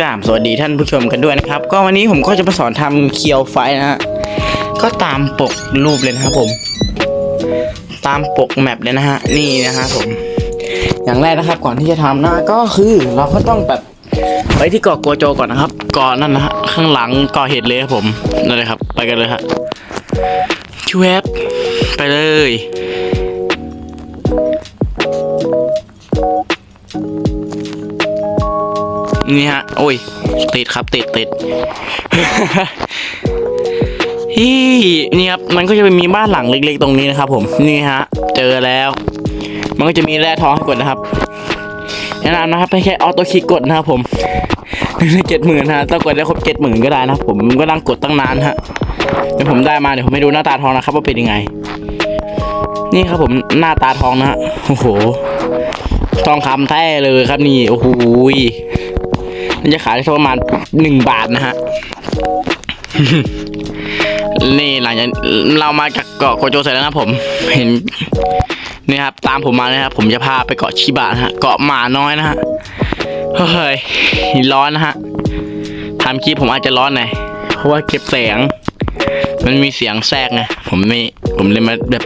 กราบสวัสดีท่านผู้ชมกันด้วยนะครับ ก็วันนี้ผมก็จะมาสอนทำเคียวไฟนะฮะก็ตามปกรูปเลยนะครับผม ตามปกแมปเลยนะฮะนี่นะฮะผม อย่างแรกนะครับก่อนที่จะทำนะ ก็คือเราก็ต้องแบบไปที่เกาะโกโจก่อนนะครับเกาะนั่นนะฮะข้างหลังเกาะเห็ดเลยครับผมนั่นเลยครับ ไปกันเลยฮะชูแวบไปเลย นี่ฮะ โอ้ย ติดครับติดติดฮี่นี่ครับ มันก็จะมีบ้านหลังเล็ก ๆ ตรงนี้นะครับ ผม นี่ฮะ เจอแล้ว มันก็จะมีแร่ทองให้กดนะครับแนะนำนะครับไม่แค่ออโต้คลิกกดนะครับผมในเจ็ดหมื่นฮะต้องกดได้ครบเจ็ดหมื่นก็ได้นะครับผมก็นั่งกดตั้งนานฮะเดี๋ยวผมได้มาเดี๋ยวผมให้ดูหน้าตาทองนะครับว่าเป็นยังไง นี่ครับผมหน้าตาทองนะฮะโอ้โหทองคำแท้เลยครับนี่โอ้โหย มันจะขายได้ประมาณหนึ่งบาทนะฮะนี่หลังจากเรามาจากเกาะโกโจเสร็จแล้วนะผม เห็นนี่ครับ ตามผมมาเลยครับ ผมจะพาไปเกาะชิบะนะฮะเกาะหมาน้อยนะฮะเฮ้ยร้อนนะฮะทำคลิปผมอาจจะร้อนหน่อยเพราะว่าเก็บเสียง มันมีเสียงแทรกไงผมไม่ผมเลยมาแบบ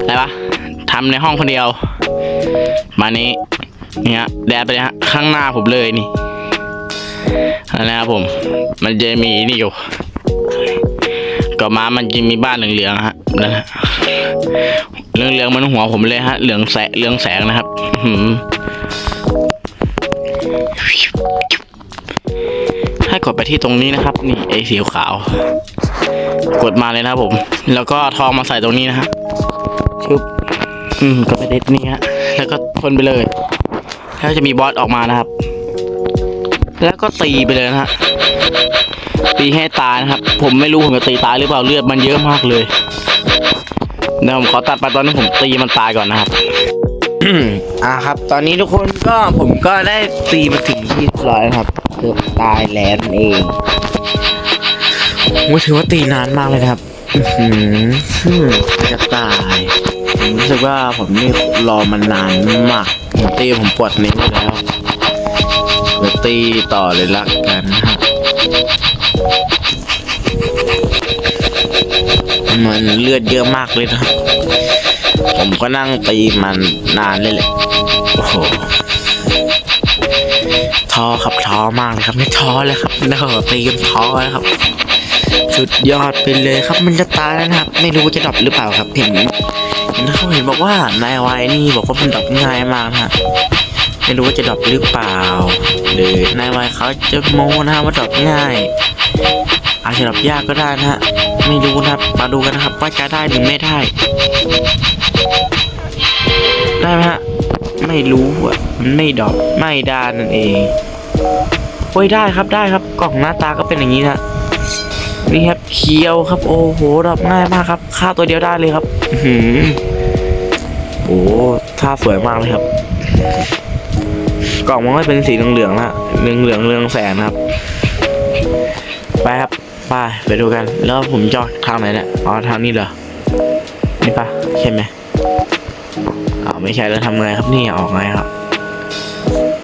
อะไรวะทำในห้องคนเดียว มานี้เนี่ยแดดไปเลยฮะข้างหน้าผมเลยนี่ นะครับผม มันจะมีนี่อยู่ก็มามันจะมีบ้านเหลืองๆฮะนั่นฮะเหลืองมันหัวผมเลยฮะ เหลืองแสงเหลืองแสงนะครับอื้อหือให้กดไปที่ตรงนี้นะครับ นี่ไอ้สีขาว กดมาเลยนะครับผม แล้วก็ทองมาใส่ตรงนี้นะฮะชึบอืมก็ไปเด็ดนี่ฮะแล้วก็ทนไปเลย แล้วจะมีบอสออกมานะครับ แล้วก็ตีไปเลยนะฮะตีให้ตายนะครับ ผมไม่รู้ผมจะตีตายหรือเปล่าเลือดมันเยอะมากเลยเดี๋ยวผมขอตัดไปตอนนี้ผมตีมันตายก่อนนะครับอ่าครับ ตอนนี้ทุกคนก็ผมก็ได้ตีมาถึงที่ร้อยนะครับเกือบตายแล้วมันเองว่าถือว่าตีนานมากเลยนะครับอืมจะตายผมรู้สึกว่าผมนี่รอมันนานมากผมตีผมปวดนิ้วแล้ว เดี๋ยวตีต่อเลยละกันนะฮะ มันเลือดเยอะมากเลยนะครับผมก็นั่งตีมันนานเลยแหละ โอ้โหท้อครับท้อมากเลยครับ ไม่ท้อเลยครับแล้วก็ตีกันท้อแล้วครับ สุดยอดไปเลยครับ มันจะตายแล้วนะครับ ไม่รู้จะดับหรือเปล่าครับเห็นเห็นเขาเห็นบอกว่านายไวายนี่บอกว่ามันดับง่ายมากนะฮะ ไม่รู้ว่าจะดรอปหรือเปล่า หรือนายวัยเขาจะโม้นะว่าดรอปง่าย อาจจะดรอปยากก็ได้นะฮะไม่รู้นะครับมาดูกันนะครับว่าจะได้หรือไม่ได้ ได้ไหมฮะไม่รู้อะมันไม่ดรอปไม่ได้นั่นเองโอ้ยได้ครับได้ครับกล่องหน้าตาก็เป็นอย่างนี้นะนี่ครับเคียวครับ โอ้โหดรอปง่ายมากครับค่าตัวเดียวได้เลยครับอือหือโอ้ท่าสวยมากเลยครับ กล่องมันก็เป็นสีเหลืองๆนะเหลืองเหลืองเรืองแสงนะครับ ไปครับไปไปดูกัน แล้วผมจอดทางไหนเนี่ยอ๋อทางนี้เหรอนี่ปะใช่ไหมอ๋อไม่ใช่แล้วทำไงครับนี่ออกไงครับ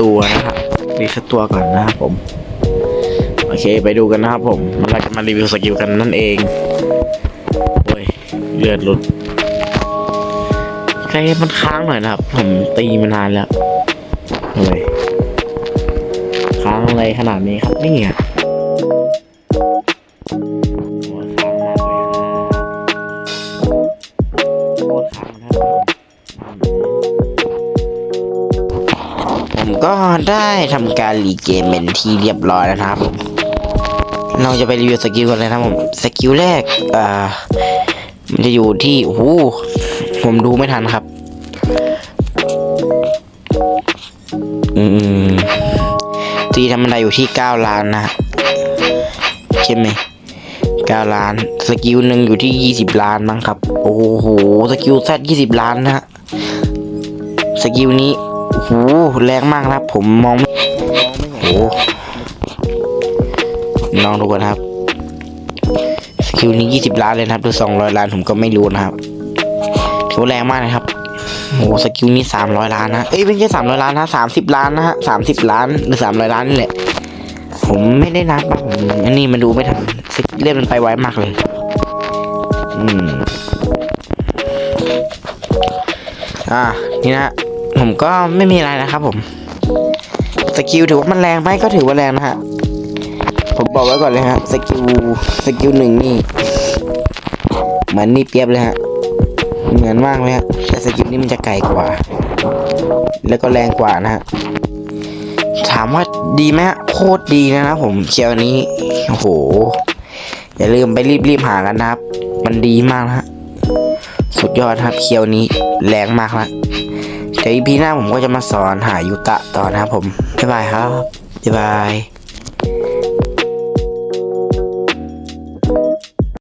ตัวนะครับรีเซ็ตตัวก่อนนะครับผมโอเคไปดูกันนะครับผมเราจะมารีวิวสกิลกันนั่นเองโอ้ยเลือดหลุดใครมันค้างหน่อยนะครับ ผมตีมานานแล้วเลยค้าง อะไรขนาดนี้ครับนี่อะโอ้ยค้างมากเลยครับโคตรค้างนะครับผมก็ได้ทำการรีเกมเป็นที่เรียบร้อยแล้วนะครับ เราจะไปรีวิวสกิลกันเลยนะครับผมสกิลแรกอ่ามันจะอยู่ที่โอ้โหผมดูไม่ทันครับ อืม ตีธรรมดาอยู่ที่เก้าล้านนะใช่ไหมเก้าล้าน สกิลหนึ่งอยู่ที่ยี่สิบล้านมั้งครับ โอ้โห สกิลแซดยี่สิบล้านนะฮะ สกิลนี้โอ้โหแรงมากนะครับ ผมมองไม่โอ้โหลองดูกันครับ สกิลนี้ยี่สิบล้านเลยนะครับหรือสองร้อยล้านผมก็ไม่รู้นะครับถือแรงมากนะครับ โอ้โหสกิลนี้สามร้อยล้านนะเอ้ยไม่ใช่สามร้อยล้านนะสามสิบล้านนะฮะสามสิบล้านหรือสามร้อยล้านนี่แหละผมไม่ได้นับผมอันนี้มันดูไม่ทันเล่นมันไปไวมากเลย อืมอ่านี่นะผมก็ไม่มีอะไรนะครับผมสกิลถือว่ามันแรงไหมก็ถือว่าแรงนะฮะผมบอกไว้ก่อนเลยฮะสกิลสกิลหนึ่งนี่เหมือนนี่เปียบเลยฮะ เหมือนมากเลยฮะแต่สกิลนี้มันจะไกลกว่า แล้วก็แรงกว่านะฮะถามว่าดีไหมฮะโคตรดีนะครับผมเคียวนี้โอ้โห อย่าลืมไปรีบๆหากันนะครับ มันดีมากนะฮะสุดยอดครับเคียวนี้แรงมากละเดี๋ยวอีพีหน้าผมก็จะมาสอนหายุตะต่อนะครับผมบ๊ายบายครับบ๊ายบาย